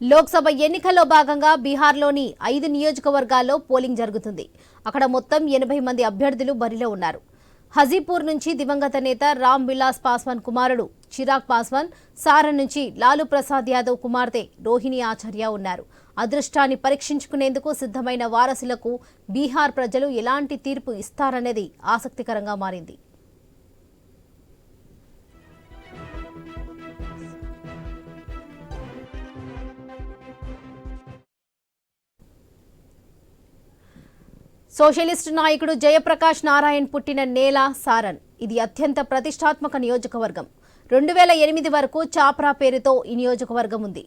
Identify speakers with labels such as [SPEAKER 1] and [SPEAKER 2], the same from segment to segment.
[SPEAKER 1] లోక్సభ ఎన్నికల్లో భాగంగా బీహార్లోని ఐదు నియోజకవర్గాల్లో పోలింగ్ జరుగుతుంది. అక్కడ మొత్తం ఎనభై మంది అభ్యర్థులు బరిలో ఉన్నారు. హజీపూర్ నుంచి దివంగత నేత రామ్ విలాస్ పాస్వాన్ కుమారుడు చిరాగ్ పాస్వాన్ సారన్ నుంచి లాలూ ప్రసాద్ యాదవ్ కుమార్తె రోహిణి ఆచార్య ఉన్నారు. అదృష్టాన్ని పరీక్షించుకునేందుకు సిద్ధమైన వారసులకు బీహార్ ప్రజలు ఎలాంటి తీర్పు ఇస్తారనేది ఆసక్తికరంగా మారింది. సోషలిస్టు నాయకుడు జయప్రకాష్ నారాయణ్ పుట్టిన నేల సారన్. ఇది అత్యంత ప్రతిష్టాత్మక నియోజకవర్గం. రెండు వేల ఎనిమిది వరకు చాప్రా పేరుతో ఈ నియోజకవర్గం ఉంది.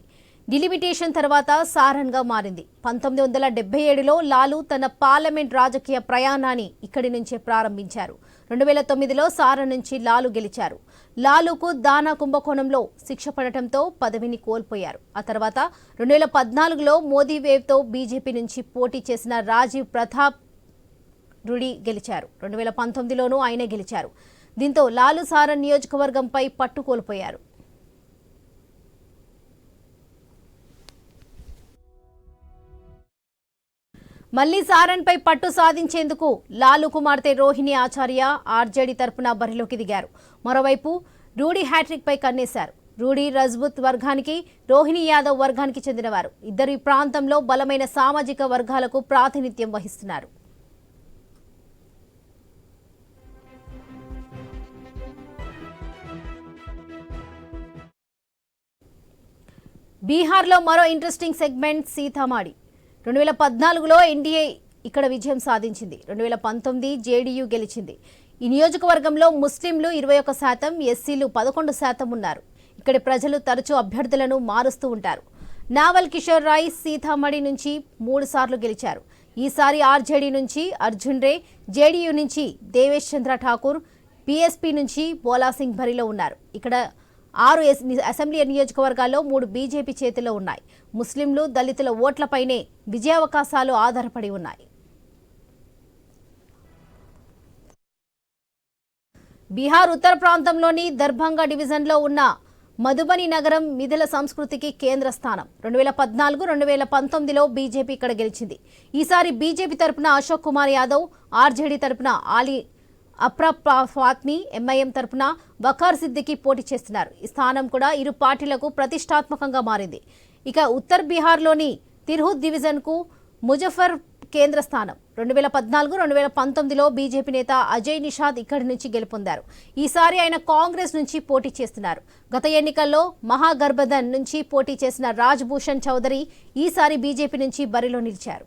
[SPEAKER 1] డిలిమిటేషన్ తర్వాత సారన్గా మారింది. పంతొమ్మిది వందల డెబ్బై ఏడులో లాలు తన పార్లమెంట్ రాజకీయ ప్రయాణాన్ని ఇక్కడి నుంచే ప్రారంభించారు. రెండు వేల తొమ్మిదిలో సారన్ నుంచి లాలు గెలిచారు. లాలుకు దానా కుంభకోణంలో శిక్ష పడటంతో పదవిని కోల్పోయారు. ఆ తర్వాత రెండు వేల పద్నాలుగులో మోదీ వేవ్తో బీజేపీ నుంచి పోటీ చేసిన రాజీవ్ ప్రతాప్ రుడి గెలిచారు. రెండు వేల పంతొమ్మిదిలోనూ ఆయనే గెలిచారు. దీంతో లాలు సారన్ నియోజకవర్గంపై పట్టు కోల్పోయారు. మళ్ళీ సారన్పై పట్టు సాధించేందుకు లాలు కుమార్తె రోహిణి ఆచార్య ఆర్జేడీ తరపున బరిలోకి దిగారు. మరోవైపు రూడీ హ్యాట్రిక్ పై కన్నేశారు. రూడీ రజ్బుత్ వర్గానికి రోహిణి యాదవ్ వర్గానికి చెందినవారు. ఇద్దరు ఈ ప్రాంతంలో బలమైన సామాజిక వర్గాలకు ప్రాతినిధ్యం వహిస్తున్నారు. బీహార్లో మరో ఇంట్రెస్టింగ్ సెగ్మెంట్ సీతామాడి. రెండు వేల పద్నాలుగులో ఎన్డీఏ ఇక్కడ విజయం సాధించింది. రెండు వేల పంతొమ్మిది జేడీయూ గెలిచింది. ఈ నియోజకవర్గంలో ముస్లింలు ఇరవై ఒక్క శాతం ఎస్సీలు పదకొండు శాతం ఉన్నారు. ఇక్కడి ప్రజలు తరచూ అభ్యర్థులను మారుస్తూ ఉంటారు. నావల్ కిషోర్ రాయ్ సీతామడి నుంచి మూడు సార్లు గెలిచారు. ఈసారి ఆర్జేడీ నుంచి అర్జున్ రే జేడీయూ నుంచి దేవేష్ చంద్ర ఠాకూర్ బీఎస్పీ నుంచి బోలాసింగ్ బరిలో ఉన్నారు. ఇక్కడ ఆరు అసెంబ్లీ నియోజకవర్గాల్లో మూడు బీజేపీ చేతిలో ఉన్నాయి. ముస్లింలు దళితుల ఓట్లపైనే విజయావకాశాలు ఆధారపడి ఉన్నాయి. బీహార్ ఉత్తర ప్రాంతంలోని దర్భంగా డివిజన్లో ఉన్న మధుబని నగరం మిథిల సంస్కృతికి కేంద్ర స్థానం. రెండు వేల పద్నాలుగు రెండు వేల పంతొమ్మిదిలో బీజేపీ ఇక్కడ గెలిచింది. ఈసారి బీజేపీ తరపున అశోక్ కుమార్ యాదవ్ ఆర్జేడీ తరపున ఆలీ అప్రా ఫాత్మీ ఎంఐఎం తరపున వకార్ సిద్దికి పోటీ చేస్తున్నారు. ఈ స్థానం కూడా ఇరు పార్టీలకు ప్రతిష్టాత్మకంగా మారింది. ఇక ఉత్తర్ బీహార్లోని తిర్హుత్ డివిజన్కు ముజఫర్ కేంద్ర స్థానం. రెండు వేల పద్నాలుగు రెండు వేల పంతొమ్మిదిలో బీజేపీ నేత అజయ్ నిషాద్ ఇక్కడి నుంచి గెలుపొందారు. ఈసారి ఆయన కాంగ్రెస్ నుంచి పోటీ చేస్తున్నారు. గత ఎన్నికల్లో మహాగర్భధన్ నుంచి పోటీ చేసిన రాజ్ భూషణ్ చౌదరి ఈసారి బీజేపీ నుంచి బరిలో నిలిచారు.